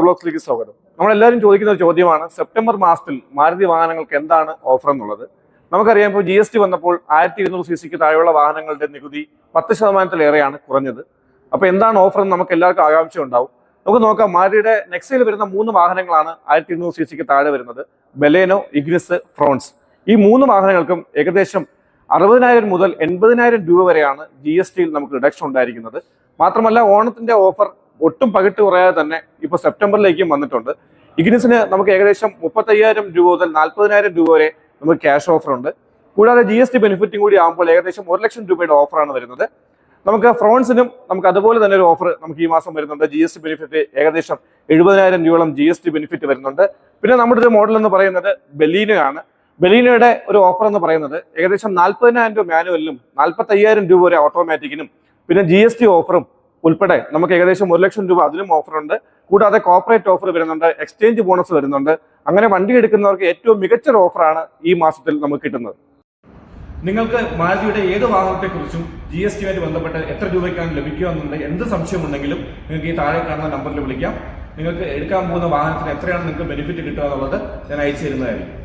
ബ്ലോഗ്സിലേക്ക് സ്വാഗതം. നമ്മളെല്ലാവരും ചോദിക്കുന്ന ഒരു ചോദ്യമാണ് സെപ്റ്റംബർ മാസത്തിൽ മാരുതി വാഹനങ്ങൾക്ക് എന്താണ് ഓഫർ എന്നുള്ളത്? നമുക്കറിയാം ഇപ്പോൾ ജി എസ് ടി വന്നപ്പോൾ ആയിരത്തി ഇരുന്നൂറ് സി സിക്ക് താഴെയുള്ള വാഹനങ്ങളുടെ നികുതി പത്ത് ശതമാനത്തിലേറെയാണ് കുറഞ്ഞത്. അപ്പോൾ എന്താണ് ഓഫർ എന്ന് നമുക്ക് എല്ലാവർക്കും ആകാംക്ഷ ഉണ്ടാവും. നമുക്ക് നോക്കാം മാരുതിയുടെ നെക്സയിൽ വരുന്ന മൂന്ന് വാഹനങ്ങളാണ് ആയിരത്തി ഇരുന്നൂറ് സി സിക്ക് താഴെ വരുന്നത്. ബലേനോ ഇഗ്നിസ് ഫ്രോൺസ് ഈ മൂന്ന് വാഹനങ്ങൾക്കും ഏകദേശം അറുപതിനായിരം മുതൽ എൺപതിനായിരം രൂപ വരെയാണ് ജി എസ് ടിയിൽ നമുക്ക് റിഡക്ഷൻ ഉണ്ടായിരിക്കുന്നത്. മാത്രമല്ല ഓണത്തിന്റെ ഓഫർ ഒട്ടും പകിട്ട് കുറയാതെ തന്നെ ഇപ്പോൾ സെപ്റ്റംബറിലേക്കും വന്നിട്ടുണ്ട്. ഇഗ്നിസിന് നമുക്ക് ഏകദേശം മുപ്പത്തയ്യായിരം രൂപ മുതൽ നാൽപ്പതിനായിരം രൂപ വരെ നമുക്ക് ക്യാഷ് ഓഫർ ഉണ്ട്. കൂടാതെ ജി എസ് ടി ബെനിഫിറ്റും കൂടി ആകുമ്പോൾ ഏകദേശം ഒരു ലക്ഷം രൂപയുടെ ഓഫറാണ് വരുന്നത്. നമുക്ക് ഫ്രോൺസിനും നമുക്ക് അതുപോലെ തന്നെ ഒരു ഓഫർ നമുക്ക് ഈ മാസം വരുന്നുണ്ട്. ജി എസ് ടി ബെനിഫിറ്റ് ഏകദേശം എഴുപതിനായിരം രൂപയോളം ജി എസ് ടി ബെനിഫിറ്റ് വരുന്നുണ്ട്. പിന്നെ നമ്മുടെ ഒരു മോഡൽ എന്ന് പറയുന്നത് ബലീനോ ആണ് ബലീനോയുടെ ഒരു ഓഫർ എന്ന് പറയുന്നത് ഏകദേശം നാൽപ്പതിനായിരം രൂപ മാനുവലിനും നാൽപ്പത്തയ്യായിരം രൂപ വരെ ഓട്ടോമാറ്റിക്കിനും പിന്നെ ജി എസ് ടി ഓഫറും ഉൾപ്പെടെ നമുക്ക് ഏകദേശം ഒരു ലക്ഷം രൂപ അതിനും ഓഫറുണ്ട് കൂടാതെ കോർപ്പറേറ്റ് ഓഫർ വരുന്നുണ്ട് എക്സ്ചേഞ്ച് ബോണസ് വരുന്നുണ്ട്. അങ്ങനെ വണ്ടി എടുക്കുന്നവർക്ക് ഏറ്റവും മികച്ച ഒരു ഓഫറാണ് ഈ മാസത്തിൽ നമുക്ക് കിട്ടുന്നത്. നിങ്ങൾക്ക് മാരുതിയുടെ ഏത് വാഹനത്തെക്കുറിച്ചും ജി എസ് ടിയുമായി ബന്ധപ്പെട്ട് എത്ര രൂപയ്ക്കാണ് ലഭിക്കുക എന്നുണ്ട് എന്ത് സംശയമുണ്ടെങ്കിലും നിങ്ങൾക്ക് ഈ താഴെ കാണുന്ന നമ്പറിൽ വിളിക്കാം. നിങ്ങൾക്ക് എടുക്കാൻ പോകുന്ന വാഹനത്തിന് എത്രയാണ് നിങ്ങൾക്ക് ബെനിഫിറ്റ് കിട്ടുക എന്നുള്ളത് ഞാൻ അയച്ചു തരുന്നതായിരിക്കും.